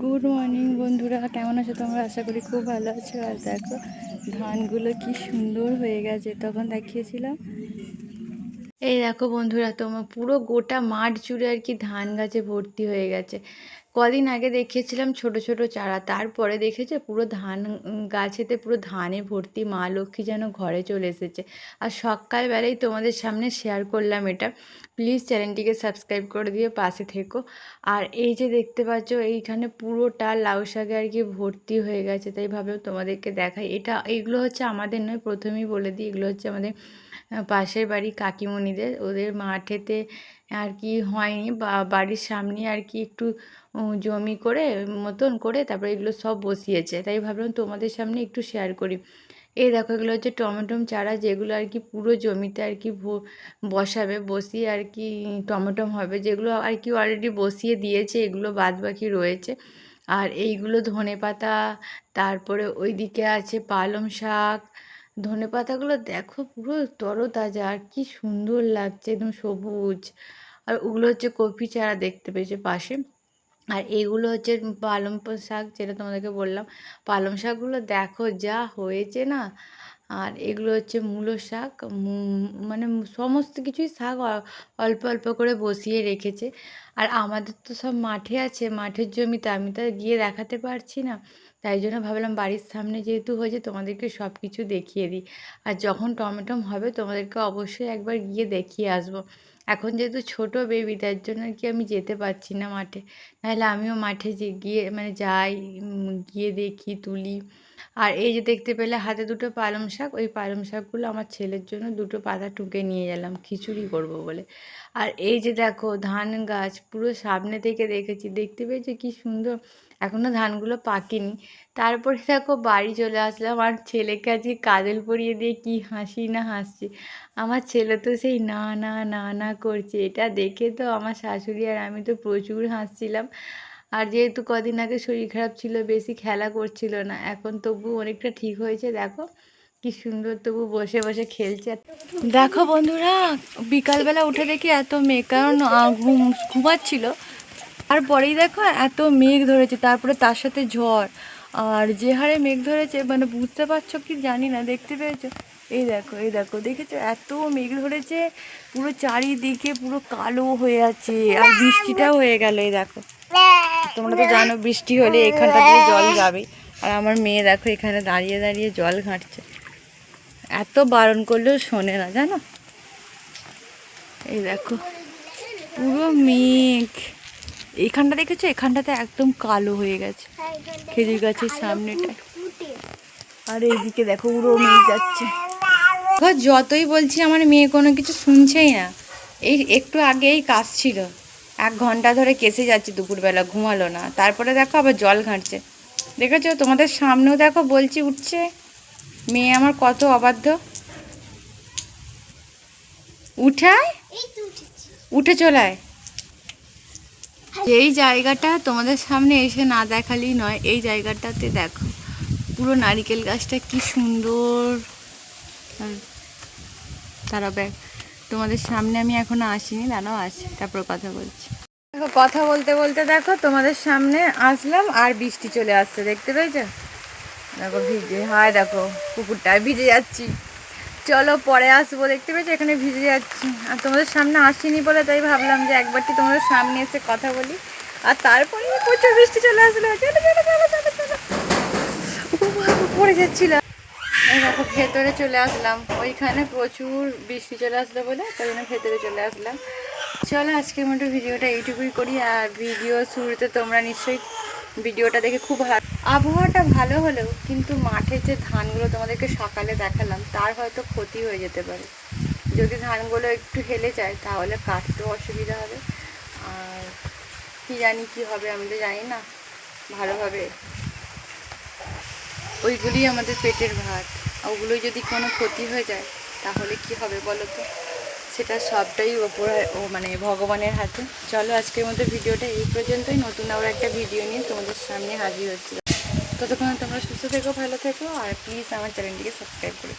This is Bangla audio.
গুড মর্নিং বন্ধুরা। কেমন আছো তোমরা? আশা করি খুব ভালো আছো। আর দেখো, ধানগুলো কি সুন্দর হয়ে গেছে। তখন দেখিয়েছিলাম। এই দেখো বন্ধুরা তোমার পুরো গোটা মাঠ জুড়ে আর কি ধান গাছে ভর্তি হয়ে গেছে। কদিন আগে দেখিয়েছিলাম ছোট ছোট চারা। তারপরে দেখেছে পুরো ধান গাছেতে পুরো ধানে ভর্তি মা লক্ষ্মী যেন ঘরে চলে এসেছে। আর সকালবেলাই তোমাদের সামনে শেয়ার করলাম এটা। প্লিজ চ্যানেলটিকে সাবস্ক্রাইব করে দিয়ে পাশে থেকো। আর এই যে দেখতে পাচ্ছ, এইখানে পুরোটা লাউ শাকে আর কি ভর্তি হয়ে গেছে, তাই ভাবলাম তোমাদেরকে দেখাই। এটা এইগুলো হচ্ছে আমাদের নয়, প্রথমেই বলে দিই, এগুলো হচ্ছে আমাদের পাশের বাড়ি কাকিমণিদের। ওদের মাঠেতে আর কি হয়নি, বা বাড়ির সামনে আর কি একটু জমি করে, মতন করে তারপরে এগুলো সব বসিয়েছে। তাই ভাবলাম তোমাদের সামনে একটু শেয়ার করি। এই দেখো এগুলো হচ্ছে টমেটোম চারা, যেগুলো আর কি পুরো জমিতে আর কি বসাবে, বসিয়ে আর কি টমেটোম হবে, যেগুলো আর কি অলরেডি বসিয়ে দিয়েছে, এগুলো বাদ বাকি রয়েছে। আর এইগুলো ধনে পাতা তারপরে ওইদিকে আছে পালং শাক। ধনে পাতাগুলো দেখো পুরো তরতাজা, আর কি সুন্দর লাগছে, একদম সবুজ। আর ওগুলো হচ্ছে কপি চারা দেখতে পেয়েছে পাশে। আর এগুলো হচ্ছে পালং শাক যেটা তোমাদেরকে বললাম। পালং শাকগুলো দেখো যা হয়েছে না আর এগুলো হচ্ছে মূলো শাক। মানে সমস্ত কিছুই শাক অল্প অল্প করে বসিয়ে রেখেছে। আর আমাদের তো সব মাঠে আছে, মাঠের জমিতে আমি তো গিয়ে দেখাতে পারছি না। তাই জন্য ভাবলাম বাড়ির সামনে যেহেতু হয়েছে তোমাদেরকে সব কিছু দেখিয়ে দিই। আর যখন টমেটম হবে তোমাদেরকে অবশ্যই একবার গিয়ে দেখিয়ে আসব। এখন যেহেতু ছোট বেবি তার জন্য কি আমি যেতে পারছি না মাঠে। নাহলে আমিও মাঠে যে, গিয়ে মানে যাই গিয়ে দেখি, তুলি। আর এই যে দেখতে পেলে হাতে দুটো পালং শাক, ওই পালং শাকগুলো আমার ছেলের জন্য দুটো পাতা টুকে নিয়ে গেলাম, খিচুড়ি করব বলে। আর এই যে দেখো ধান গাছ, পুরো সামনে থেকে দেখেছি, দেখতে পেয়েছ কি সুন্দর? এখনও ধানগুলো পাকেনি। তারপরে দেখো বাড়ি চলে আসলাম, আর ছেলেকে আজকে কাজল পরিয়ে দিয়ে কি হাসি না হাসছি। আমার ছেলে তো সেই না না না না করছে, এটা দেখে তো আমার শাশুড়ি আর আমি তো প্রচুর হাসছিলাম। আর যেহেতু কদিন আগে শরীর খারাপ ছিল, বেশি খেলা করছিল না, এখন তবু অনেকটা ঠিক হয়েছে। দেখো কি সুন্দর তবু বসে বসে খেলছে। দেখো বন্ধুরা, বিকালবেলা উঠে দেখি এত মেঘ, কারণ ঘুম, ঘুমাচ্ছিল। আর পরেই দেখো এত মেঘ ধরেছে, তারপরে তার সাথে ঝড়। আর যে হারে মেঘ ধরেছে মানে বুঝতে পারছ কি জানি না, দেখতে পেয়েছ? এই দেখো এই দেখো, দেখেছ? এত মেঘ ধরেছে, পুরো চারিদিকে পুরো কালো হয়ে আছে, আর বৃষ্টিটাও হয়ে গেল, এই দেখো। তোমরা তো জানো, বৃষ্টি হলে এখানটা দিয়ে জল যাবে। আর আমার মেয়ে দেখো, এখানে দাঁড়িয়ে দাঁড়িয়ে জল ঘাঁটছে। এত বারণ করলেও শোনে না, জানো? এই দেখো, পুরো মেঘ। এখানটা দেখেছ? এখানটাতে একদম কালো হয়ে গেছে, খেজুর গাছের সামনেটায় আর এইদিকে দেখো, পুরো মেঘ যাচ্ছে। যতই বলছি, আমার মেয়ে কোনো কিছু শুনছেই না। এই একটু আগেই কাজ ছিল। এক ঘণ্টা ধরে কেসে যাচ্ছে দুপুরবেলা, ঘুমালো না। তারপরে দেখো আবার জল ঘাঁটছে। দেখেছ? তোমাদের সামনেও দেখো বলছি উঠছে। মেয়ে আমার কত অবাধ্য। উঠায়? উঠে চলায় এই জায়গাটা তোমাদের সামনে এসে না দেখালেই নয়, এই জায়গাটাতে দেখো। পুরো নারিকেল গাছটা কি সুন্দর। তারা ব্যাগ। তোমাদের সামনে আমি এখনও আসিনি, দাঁড়াও, আসি, তারপর কথা বলছি। দেখো, কথা বলতে বলতে দেখো, তোমাদের সামনে আসলাম আর বৃষ্টি চলে আসছে, দেখতে পেয়েছ? দেখো, ভিজে, হায় দেখো, পুকুরটায় ভিজে যাচ্ছি। চলো, পরে আসব, দেখতে পেয়েছ? এখানে ভিজে যাচ্ছি। আর তোমাদের সামনে আসিনি বলে তাই ভাবলাম যে একবারটি তোমাদের সামনে এসে কথা বলি। আর তারপরে প্রচুর বৃষ্টি চলে আসলো। পড়ে যাচ্ছিল। এই দেখো ভেতরে চলে আসলাম। ওইখানে প্রচুর বৃষ্টি চলে আসলো বলে, তাই জন্য ভেতরে চলে আসলাম। চলো, আজকের মতো ভিডিওটা এইটুকুই করি, আর ভিডিও শুরুতে তোমরা নিশ্চয়ই ভিডিওটা দেখে খুব ভালো আবহাওয়াটা ভালো হলেও কিন্তু মাঠে যে ধানগুলো তোমাদেরকে সকালে দেখালাম, তার হয়তো ক্ষতি হয়ে যেতে পারে। যদি ধানগুলো একটু হেলে যায়, তাহলে কাটতেও অসুবিধা হবে। আর কি জানি কি হবে, আমি তো জানি না। ভালোভাবে। ওইগুলি আমাদের পেটের ভাত। আর ওগুলোই যদি কোনো ক্ষতি হয়ে যায়, তাহলে কি হবে বলো তো? সেটা সবটাই ওপর, ও মানে ভগবানের হাতে। চলো আজকের মধ্যে ভিডিওটা এই পর্যন্তই। নতুন আবার একটা ভিডিও নিয়ে তোমাদের সামনে হাজির হচ্ছে। ততক্ষণ তোমরা সুস্থ থেকো, ভালো থেকো, আর প্লিজ আমার চ্যানেলটিকে সাবস্ক্রাইব করে